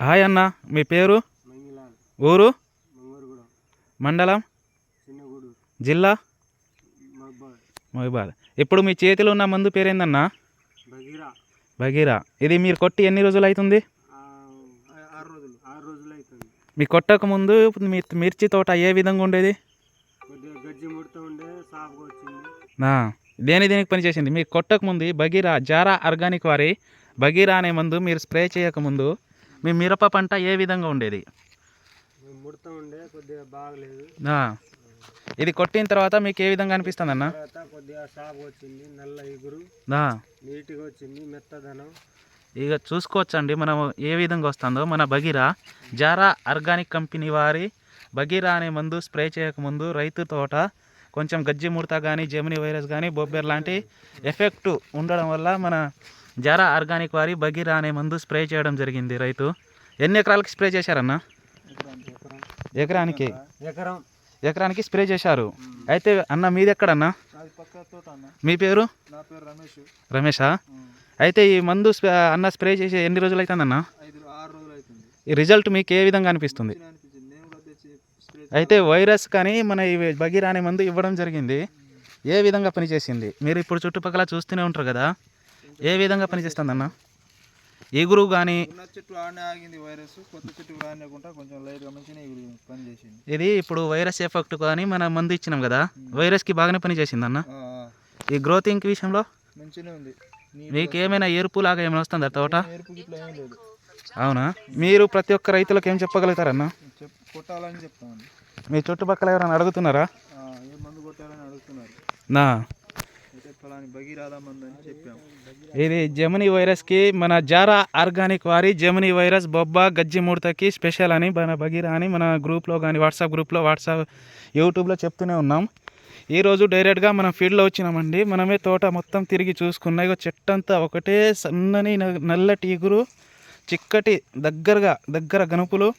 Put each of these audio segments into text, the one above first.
Hi అన్న మీ పేరు? ఊరు? మండలం? జిల్లా? మహిబాద్. ఇప్పుడు మీ చేతిలో ఉన్న మందు పేరేందన్నా? బగీరా. బగీరా. ఇది మీరు కొట్టి ఎన్ని రోజులు అవుతుంది మీ కొట్టక ముందు మీ మిర్చి తోట ఏ విధంగా ఉండేది? దేని దేనికి పనిచేసింది మీరు కొట్టక ముందు బగీరా జారా ఆర్గానిక్ వారి బగీరా అనే మందు మీరు స్ప్రే చేయకముందు మీ మిరప పంట ఏ విధంగా ఉండేది? ముడుతూ ఉండే కొద్దిగా బాగలేదు. నా ఇది కొట్టిన తర్వాత మీకు ఏ విధంగా అనిపిస్తుంది అన్న? తర్వాత కొద్దిగా సాఫ్గా వచ్చింది నల్ల ఇగురు. నా నీట్గా వచ్చింది మెత్తదనం. ఇక చూసుకోవచ్చండి మనం ఏ విధంగా వస్తుందో. మన బగీరా జారా ఆర్గానిక్ కంపెనీ వారి బగీరా అనే మందు స్ప్రే చేయకముందు రైతు తోట కొంచెం గజ్జి ముడత కానీ జెమిని వైరస్ కానీ బొబ్బెర్ లాంటి ఎఫెక్ట్ ఉండడం వల్ల మన జారా ఆర్గానిక్ వారి బగీరా అనే మందు స్ప్రే చేయడం జరిగింది రైతు. ఎన్ని ఎకరాలకి స్ప్రే చేశారన్న? ఎకరానికి? ఎకరం. ఎకరానికి స్ప్రే చేశారు. అయితే అన్న మీది ఎక్కడన్నా మీ పేరు? రమేష్. అయితే ఈ మందు అన్న స్ప్రే చేసి ఎన్ని రోజులు అవుతుందన్న ఈ రిజల్ట్ మీకు ఏ విధంగా అనిపిస్తుంది? అయితే వైరస్ కానీ మన ఈ బగీరా అనే మందు ఇవ్వడం జరిగింది. ఏ విధంగా పనిచేసింది? మీరు ఇప్పుడు చుట్టుపక్కల చూస్తూనే ఉంటారు కదా. ఏ విధంగా పనిచేస్తుంది అన్న ఈగురు కానీ చెట్టు ఆడనే ఆగింది వైరస్ కొత్త చెట్టు కొంచెం లైట్గా మంచిగా పని చేసింది. ఇది ఇప్పుడు వైరస్ ఎఫెక్ట్ కానీ మన మందు ఇచ్చినాం కదా వైరస్కి బాగానే పనిచేసింది అన్న ఈ గ్రోతింగ్ విషయంలో? మంచిగానే ఉంది. మీకు ఏమైనా ఎరుపు లాగా ఏమైనా వస్తుందా తోట? అవునా? మీరు ప్రతి ఒక్క రైతులకు ఏం చెప్పగలుగుతారన్న? చెప్ కొట్టాలని చెప్తామండి. మీ చుట్టుపక్కల ఎవరైనా అడుగుతున్నారు. నా ఇది జెమిని వైరస్కి మన జారా ఆర్గానిక్ వారి జెమిని వైరస్ బొబ్బా గజ్జి ముడతకి స్పెషల్ అని మన బగీరా అని మన గ్రూప్లో కానీ వాట్సాప్ గ్రూప్లో వాట్సాప్ యూట్యూబ్లో చెప్తూనే ఉన్నాం. ఈరోజు డైరెక్ట్గా మనం ఫీల్డ్లో వచ్చినామండి. మనమే తోట మొత్తం తిరిగి చూసుకున్నా ఇగో చెట్టు అంతా ఒకటే సన్నని నల్లటి ఎగురు చిక్కటి దగ్గరగా దగ్గర గనుపులు.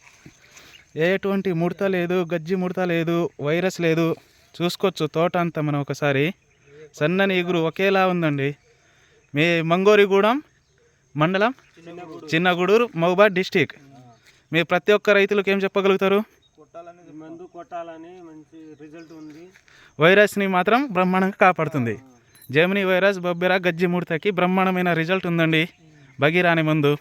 ఎటువంటి ముడత లేదు గజ్జి ముడత లేదు వైరస్ లేదు. చూసుకోవచ్చు తోట అంతా మనం ఒకసారి. సన్నని ఇగురు ఒకేలా ఉందండి. మీ మంగోరిగూడెం మండలం చిన్నగూడూరు మహబాద్ డిస్టిక్. మీ ప్రతి ఒక్క రైతులకు ఏం చెప్పగలుగుతారు? కొట్టాలని మందు కొట్టాలని మంచి రిజల్ట్ ఉంది. వైరస్ని మాత్రం బ్రహ్మాండంగా కాపాడుతుంది. జెమిని వైరస్ బొబ్బెర గజ్జి ముడతకి బ్రహ్మాండమైన రిజల్ట్ ఉందండి. బగీరా అనే మందు.